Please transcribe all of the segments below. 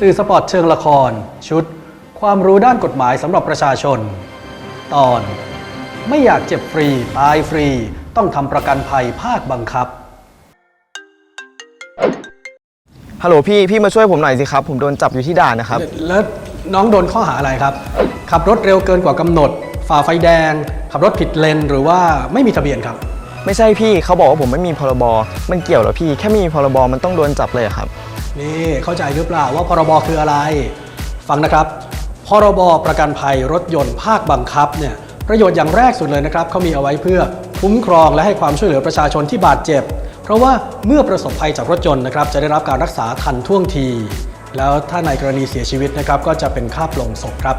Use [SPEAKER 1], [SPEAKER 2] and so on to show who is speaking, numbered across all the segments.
[SPEAKER 1] สื่อสปอร์ตเชิงละคร ชุด ความรู้ด้านกฎหมายสำหรับประชาชน ตอน ไม่อยากเจ็บฟรี ตายฟรี ต้องทำประกันภัยภาคบังคับ
[SPEAKER 2] ฮัลโหลพี่ พี่มาช่วยผมหน่อยสิครับ ผมโดนจับอยู่ที่ด่านนะครับ
[SPEAKER 1] แล้วน้องโดนข้อหาอะไรครับ ขับรถเร็วเกินกว่ากำหนด ฝ่าไฟแดง ขับรถผิดเลนหรือว่าไม่มีทะเบียนครับ
[SPEAKER 2] ไม่ใช่พี่เขาบอกว่าผมไม่มีพรบ มันเกี่ยวเหรอพี่ แค่ไม่มีพรบมันต้องโดนจับเลยเหรอครับ
[SPEAKER 1] นี่เข้าใจหรือเปล่าว่าพรบคืออะไร ฟังนะครับ พรบประกันภัยรถยนต์ภาคบังคับเนี่ยประโยชน์อย่างแรกสุดเลยนะครับเขามีเอาไว้เพื่อคุ้มครองและให้ความช่วยเหลือประชาชนที่บาดเจ็บ เพราะว่าเมื่อประสบภัยจากรถยนต์นะครับจะได้รับการรักษาทันท่วงที แล้วถ้าในกรณีเสียชีวิตนะครับก็จะเป็นค่าปลงศพครับ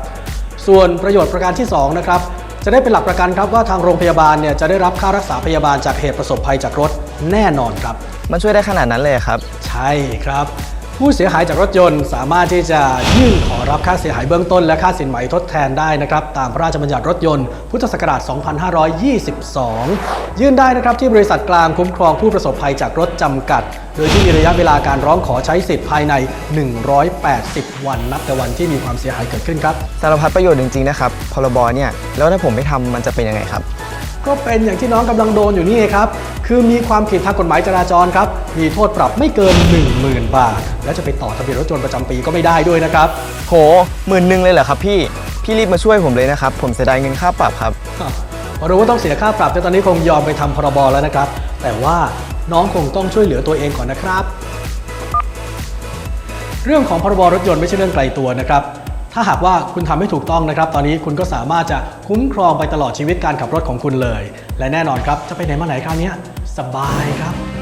[SPEAKER 1] ส่วนประโยชน์ประการที่สองนะครับจะได้เป็นหลักประกันครับว่าทางโรงพยาบาลเนี่ยจะได้รับค่ารักษาพยาบาลจากเหตุประสบภัยจากรถแน่นอนครับ
[SPEAKER 2] มันช่วยได้ขนาดนั้นเลยเหรอครับ
[SPEAKER 1] ใช่ครับ ผู้เสียหายจากรถยนต์สามารถที่จะยื่นขอรับค่าเสียหายเบื้องต้นและค่าสินไหมทดแทนได้นะครับ ตามพระราชบัญญัติรถยนต์พุทธศักราช 2522 ยื่นได้นะครับที่บริษัทกลางคุ้มครองผู้ประสบภัยจากรถจำกัด โดยที่มีระยะเวลาการร้องขอใช้สิทธิ์ภายใน 180 วันนับแต่วันที่มีความเสียหายเกิดขึ้นครับ
[SPEAKER 2] สารพัดประโยชน์จริงๆนะครับพรบเนี่ยแล้วถ้าผมไม่ทำมันจะเป็นยังไงครับ
[SPEAKER 1] ก็เป็นอย่างที่น้องกำลังโดนอยู่นี่ไงครับ คือมีความผิดทางกฎหมายจราจรครับ มีโทษปรับไม่เกิน 10,000 บาท และจะไปต่อทะเบียนรถยนต์ประจำปีก็ไม่ได้ด้วยนะครับ
[SPEAKER 2] โหหมื่นหนึ่งเลยเหรอครับพี่ พี่รีบมาช่วยผมเลยนะครับ ผมเสียดายเงินค่าปรับครับ
[SPEAKER 1] พอรู้ว่าต้องเสียค่าปรับแต่ตอนนี้คงยอมไปทำพรบแล้วนะครับ แต่ว่าน้องคงต้องช่วยเหลือตัวเองก่อนนะครับ เรื่องของพรบรถยนต์ไม่ใช่เรื่องไกลตัวนะครับ ถ้าหากว่าคุณทำให้ถูกต้องนะครับ ตอนนี้คุณก็สามารถจะคุ้มครองไปตลอดชีวิตการขับรถของคุณเลย และแน่นอนครับ จะไปไหนมาไหนคราวเนี้ย สบายครับ